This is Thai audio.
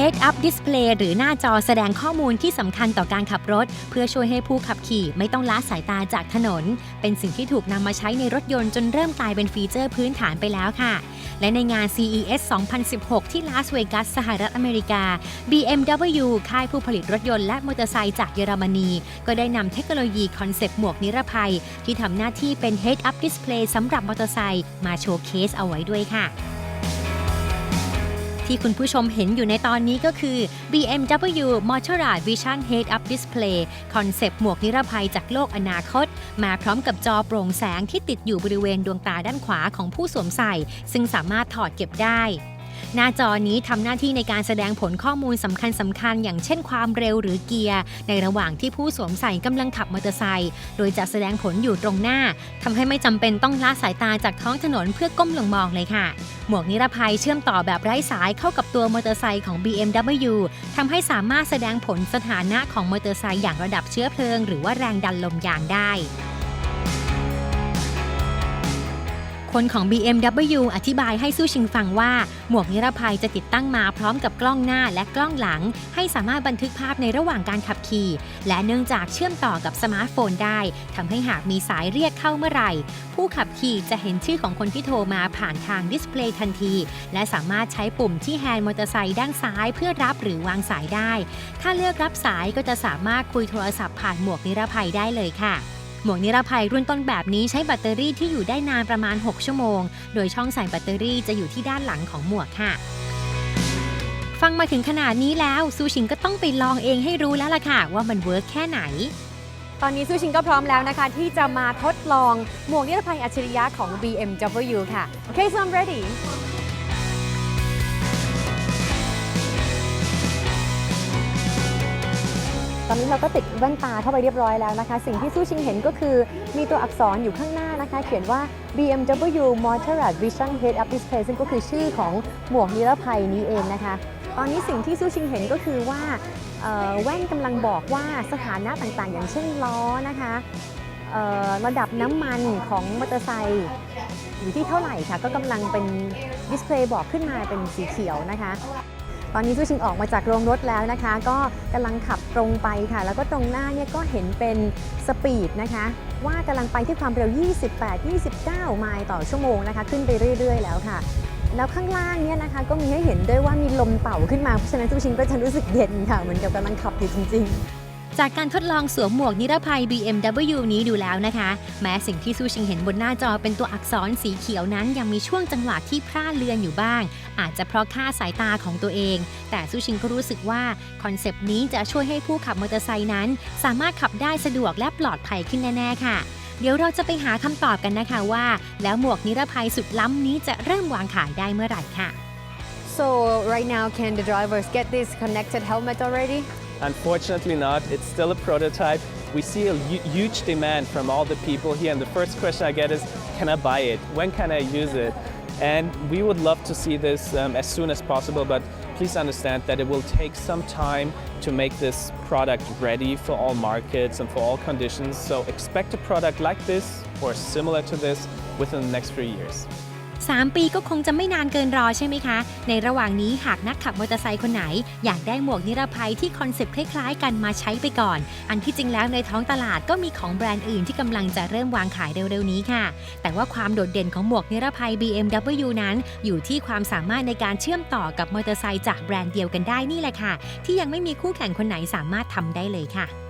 Head Up Display หรือหน้าจอแสดงข้อมูลที่สำคัญต่อการขับรถ เพื่อช่วยให้ผู้ขับขี่ไม่ต้องละสายตาจากถนน เป็นสิ่งที่ถูกนำมาใช้ในรถยนต์จนเริ่มกลายเป็นฟีเจอร์พื้นฐานไปแล้วค่ะ และในงาน CES 2016 ที่ลาสเวกัสสหรัฐอเมริกา BMW ค่ายผู้ผลิตรถยนต์และมอเตอร์ไซค์จากเยอรมนี ก็ได้นำเทคโนโลยีคอนเซปต์หมวกนิรภัย ที่ทำหน้าที่เป็น Head Up Display สำหรับมอเตอร์ไซค์มาโชว์เคสเอาไว้ด้วยค่ะ ที่คุณผู้ชมเห็นอยู่ในตอนนี้ก็คือ BMW Motorrad Vision Head Up Display คอนเซปต์หมวกนิรภัยจากโลกอนาคต มาพร้อมกับจอโปร่งแสงที่ติดอยู่บริเวณดวงตาด้านขวาของผู้สวมใส่ ซึ่งสามารถถอดเก็บได้ หน้าจอนี้ทำหน้าที่ในการแสดงผลข้อมูลสำคัญสำคัญ อย่างเช่นความเร็วหรือเกียร์ ในระหว่างที่ผู้สวมใส่กำลังขับมอเตอร์ไซค์โดยจะแสดงผลอยู่ตรงหน้าทำให้ไม่จำเป็นต้องละสายตาจากท้องถนนเพื่อก้มลงมองเลยค่ะ หมวกนิรภัยเชื่อมต่อแบบไร้สายเข้ากับตัวมอเตอร์ไซค์ของ BMW ทำให้สามารถแสดงผลสถานะของมอเตอร์ไซค์อย่างระดับเชื้อเพลิง หรือว่าแรงดันลมยางได้ คนของ BMW อธิบายให้สู้ชิงฟังว่า หมวกนิรภัยจะติดตั้งมาพร้อมกับกล้องหน้าและกล้องหลัง ให้สามารถบันทึกภาพในระหว่างการขับขี่ และเนื่องจากเชื่อมต่อกับสมาร์ทโฟนได้ทำให้หากมีสายเรียกเข้าเมื่อไหร่ ผู้ขับขี่จะเห็นชื่อของคนที่โทรมาผ่านทางดิสเพลย์ทันที และสามารถใช้ปุ่มที่แฮนด์มอเตอร์ไซค์ด้านซ้ายเพื่อรับหรือวางสายได้ ถ้าเลือกรับสายก็จะสามารถคุยโทรศัพท์ผ่านหมวกนิรภัยได้เลยค่ะ หมวกนิรภัยรุ่นต้นแบบนี้ใช้แบตเตอรี่ที่อยู่ได้นานประมาณ 6 ชั่วโมง โดยช่องใส่แบตเตอรี่จะอยู่ที่ด้านหลังของหมวกค่ะฟังมาถึงขนาดนี้แล้วซูชิงก็ต้องไปลองเองให้รู้แล้วล่ะค่ะ ว่ามันเวิร์กแค่ไหน ตอนนี้ซูชิงก็พร้อมแล้วนะคะ ที่จะมาทดลองหมวกนิรภัยอัจฉริยะของ BMW ค่ะ Okay so I'm ready ตอนนี้เราก็ติดแว่นตาเข้าไปเรียบร้อยแล้วนะคะ สิ่งที่ซูชิงเห็นก็คือมีตัวอักษรอยู่ข้างหน้านะคะ เขียนว่า BMW Motorrad Vision Head Up Display ซึ่งก็คือชื่อของหมวกนิรภัยนี้เองนะคะ ตอนนี้สิ่งที่ซูชิงเห็นก็คือว่าแว่นกำลังบอกว่าสถานะต่างๆ อย่างเช่นล้อนะคะระดับน้ำมันของมอเตอร์ไซค์อยู่ที่เท่าไหร่ค่ะ ก็กำลังเป็นดิสเพลย์บอกขึ้นมาเป็นสีเขียวนะคะ ตอนนี้ซูชิงออกมาจากโรงรถแล้วนะคะ ก็กำลังขับตรงไปค่ะ แล้วก็ตรงหน้าเนี่ยก็เห็นเป็นสปีดนะคะ ว่ากำลังไปที่ความเร็ว 28-29 ไมล์ต่อชั่วโมงนะคะ ขึ้นไปเรื่อย ๆ แล้วค่ะ แล้วข้างล่างเนี่ยนะคะก็มีให้เห็นด้วยว่ามีลมเป่าขึ้นมา เพราะฉะนั้นซูชิงก็จะรู้สึกเย็นค่ะ เหมือนกับกำลังขับอยู่จริง ๆ จากการทดลองสวมหมวกนิรภัย BMW นี้ดูแล้วนะคะ แม้สิ่งที่ซูชิงเห็นบนหน้าจอเป็นตัวอักษรสีเขียวนั้นยังมีช่วงจังหวะที่พร่าเลือนอยู่บ้าง อาจจะเพราะค่าสายตาของตัวเอง แต่ซูชิงก็รู้สึกว่า คอนเซปต์นี้จะช่วยให้ผู้ขับมอเตอร์ไซค์นั้น สามารถขับได้สะดวกและปลอดภัยขึ้นแน่ๆค่ะเดี๋ยวเราจะไปหาคำตอบกันนะคะว่า แล้วหมวกนิรภัยสุดล้ำนี้จะเริ่มวางขายได้เมื่อไหร่ค่ะ so right now can the drivers get this connected helmet already Unfortunately not. It's still a prototype. We see a huge demand from all the people here and the first question I get is, can I buy it? When can I use it? And we would love to see this um, as soon as possible, but please understand that it will take some time to make this product ready for all markets and for all conditions. So expect a product like this or similar to this within the next few years. 3 ปีก็คงจะไม่นานเกินรอใช่ไหมคะ ในระหว่างนี้หากนักขับมอเตอร์ไซค์คนไหน อยากได้หมวกนิรภัยที่คอนเซปต์คล้ายๆ กันมาใช้ไปก่อน อันที่จริงแล้วในท้องตลาดก็มีของแบรนด์อื่นที่กำลังจะเริ่มวางขายเร็วๆนี้ค่ะ แต่ว่าความโดดเด่นของหมวกนิรภัย BMW นั้น อยู่ที่ความสามารถในการเชื่อมต่อกับมอเตอร์ไซค์จากแบรนด์เดียวกันได้นี่แหละค่ะ ที่ยังไม่มีคู่แข่งคนไหนสามารถทำได้เลยค่ะ